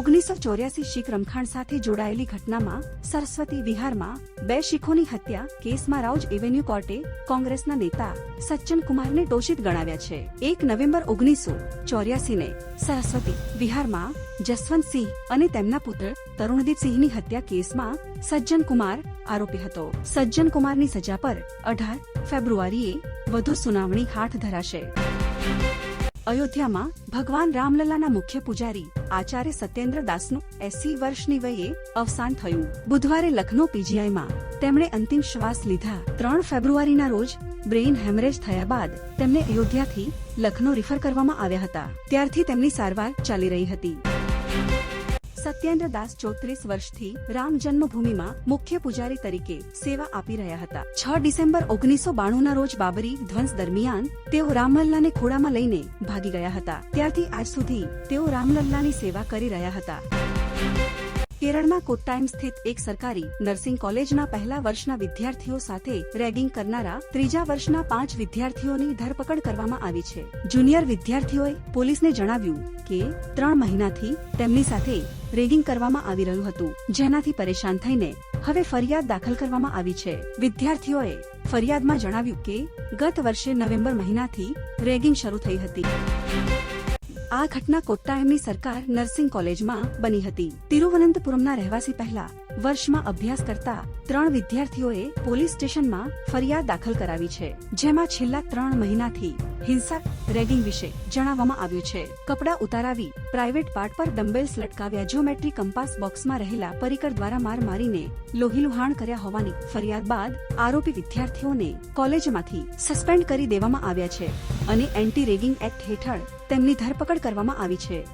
ઓગણીસો ચોર્યાસી શીખ રમખાણ સાથે જોડાયેલી ઘટનામાં સરસ્વતી વિહારમાં બે શીખોની હત્યા કેસમાં રાઉજ એવેન્યુ કોર્ટે કોંગ્રેસના નેતા સજ્જન કુમારને દોષિત ગણાવ્યા છે. એક નવેમ્બર ઓગણીસો ચોર્યાસીને સરસ્વતી વિહારમાં જસવંતસિંહ અને તેમના પુત્ર તરુણદીપસિંહની હત્યા કેસમાં સજ્જન કુમાર આરોપી હતો. સજ્જન કુમારની સજા પર અઢાર ફેબ્રુઆરીએ વધુ સુનાવણી હાથ ધરાશે. અયોધ્યામાં ભગવાન રામલલાના મુખ્ય પુજારી આચાર્ય સત્યેન્દ્ર દાસનું એસી વર્ષની વયે અવસાન થયું. બુધવારે લખનૌ પીજીઆઈમાં તેમણે અંતિમ શ્વાસ લીધા. ત્રણ ફેબ્રુઆરીના રોજ બ્રેઇન હેમરેજ થયા બાદ તેમને અયોધ્યાથી લખનૌ રિફર કરવામાં આવ્યા હતા. ત્યારથી તેમની સારવાર ચાલી રહી હતી. સત્યેન્દ્ર દાસ ચોત્રીસ વર્ષથી રામ જન્મભૂમિમાં મુખ્ય પુજારી તરીકે સેવા આપી રહ્યા હતા. છ ડિસેમ્બર ઓગણીસો બાણુંના રોજ બાબરી ધ્વંસ દરમિયાન તેઓ રામલલ્લાને ખોળામાં લઈને ભાગી ગયા હતા. ત્યારથી આજ સુધી તેઓ રામલલ્લાની સેવા કરી રહ્યા હતા. કેરળમાં કોટ્ટાયમ સ્થિત એક સરકારી નર્સિંગ કોલેજના પહેલા વર્ષના વિદ્યાર્થીઓ સાથે રેગિંગ કરનારા ત્રીજા વર્ષના પાંચ વિદ્યાર્થીઓની ધરપકડ કરવામાં આવી છે. જુનિયર વિદ્યાર્થીઓએ પોલીસને જણાવ્યું કે, ત્રણ મહિનાથી તેમની સાથે રેગિંગ કરવામાં આવી રહ્યું હતું, જેનાથી પરેશાન થઈને હવે ફરિયાદ દાખલ કરવામાં આવી છે. વિદ્યાર્થીઓએ ફરિયાદમાં જણાવ્યું કે, ગત વર્ષે નવેમ્બર મહિનાથી રેગિંગ શરૂ થઈ હતી. આ ઘટના કોટ્ટાયમની સરકાર નર્સિંગ કોલેજમાં બની હતી. તિરુવનંતપુરમના રહેવાસી પહેલા વર્ષમાં અભ્યાસ કરતા ત્રણ વિદ્યાર્થીઓએ પોલીસ સ્ટેશનમાં ફરિયાદ દાખલ કરાવી છે, જેમાં છેલ્લા ત્રણ મહિનાથી હિંસક રેગિંગ વિશે જણાવવામાં આવ્યું છે. કપડાં ઉતારાવી પ્રાઇવેટ પાર્ટ પર ડમ્બેલ્સ લટકાવ્યા. જ્યોમેટ્રી કંપાસ બોક્સમાં રહેલા પરિકર દ્વારા માર મારીને લોહીલુહાણ કર્યા હોવાની ફરિયાદ બાદ આરોપી વિદ્યાર્થીઓને કોલેજમાંથી સસ્પેન્ડ કરી દેવામાં આવ્યા છે અને એન્ટી રેગિંગ એક્ટ હેઠળ તેમની ધરપકડ કરવામાં આવી છે.